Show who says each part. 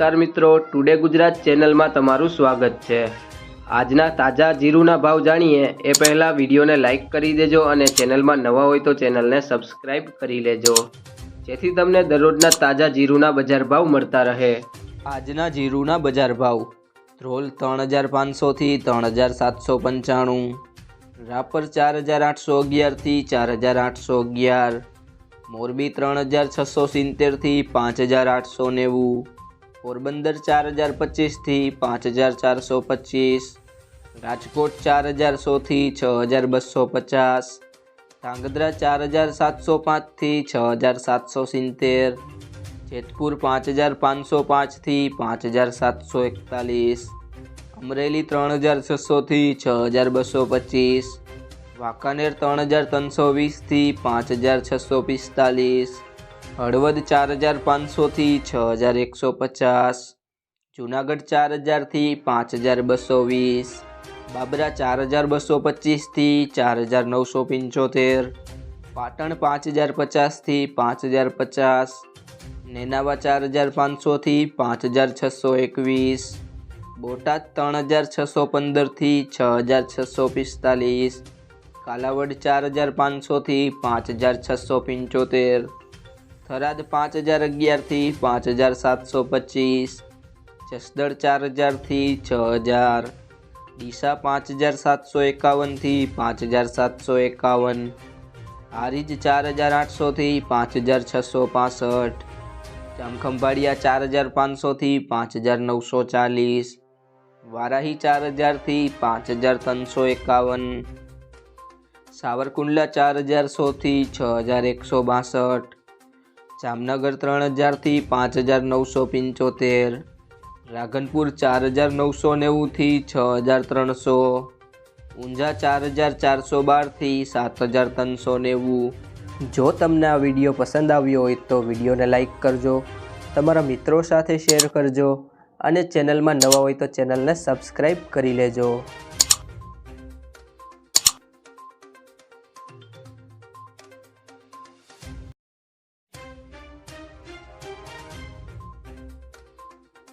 Speaker 1: નમસ્કાર મિત્રો ટુડે ગુજરાત ચેનલમાં તમારું સ્વાગત છે. આજના તાજા જીરુના ભાવ જાણીએ, એ પહેલાં વિડીયોને લાઇક કરી દેજો અને ચેનલમાં નવા હોય તો ચેનલને સબસ્ક્રાઇબ કરી લેજો. જેથી તમને દરરોજના તાજા જીરુના બજાર ભાવ મળતા રહે. આજના જીરુના બજાર ભાવ ધ્રોલ ત્રણ હજાર પાંચસોથી ત્રણ હજાર સાતસો પંચાણું રાપર ચાર હજાર આઠસો અગિયારથી ચાર હજાર આઠસો અગિયાર મોરબી ત્રણ હજાર છસો સિત્તેરથી પાંચ હજાર આઠસો નેવું પોરબંદર ચાર હજાર પચીસથી પાંચ હજાર ચારસો પચીસ. રાજકોટ ચાર હજાર સોથી છ હજાર બસો પચાસ. ધાંગધ્રા ચાર હજાર સાતસો પાંચથી છ હજાર સાતસો સિત્તેર. જેતપુર પાંચ હજાર પાંચસો પાંચથી પાંચ હજાર સાતસો એકતાલીસ. અમરેલી ત્રણ હજાર છસોથી છ હજાર બસો પચીસ. વાંકાનેર ત્રણ હજાર ત્રણસો વીસથી પાંચ હજાર છસો પિસ્તાલીસ. હળવદ ચાર હજાર પાંચસોથી છ હજાર એકસો પચાસ, જુનાગઢ ચાર હજારથી પાંચ હજાર બસો વીસ, બાબરા ચાર હજાર બસો પચીસથી ચાર હજાર નવસો પંચોતેર, પાટણ પાંચ હજાર પચાસથી પાંચ હજાર પચાસ, નેનાવા ચાર હજાર પાંચસોથી પાંચ હજાર છસો એકવીસ, બોટાદ ત્રણ હજાર છસો પંદરથી છ હજાર છસો પિસ્તાલીસ, કાલાવડ ચાર હજાર પાંચસોથી પાંચ હજાર છસો પંચોતેર થરાદ પાંચ હજાર અગિયારથી પાંચ હજાર સાતસો પચીસ, જસદણ ચાર હજારથી છ હજાર, ડીસા પાંચ હજાર સાતસો એકાવનથી પાંચ હજાર સાતસો એકાવન હારીજ ચાર હજાર આઠસોથી પાંચ હજાર છસો પાસઠ, જામખંભાળિયા ચાર હજાર પાંચસોથી પાંચ હજાર નવસો ચાલીસ, વારાહી ચાર હજારથી પાંચ હજાર ત્રણસો એકાવન, સાવરકુંડલા ચાર હજાર સોથી છ હજાર એકસો બાસઠ જામનગર ત્રણ હજારથી પાંચ હજાર નવસો પંચોતેર, રાધનપુર ચાર હજાર નવસો નેવુંથી છ હજાર ત્રણસો, ઊંઝા ચાર હજાર ચારસો બારથી સાત હજાર ત્રણસો નેવું. જો તમને આ વીડિયો પસંદ આવ્યો હોય તો વિડીયોને લાઇક કરજો, તમારા મિત્રો સાથે શેર કરજો અને ચેનલમાં નવા હોય તો ચેનલને સબસ્ક્રાઈબ કરી લેજો.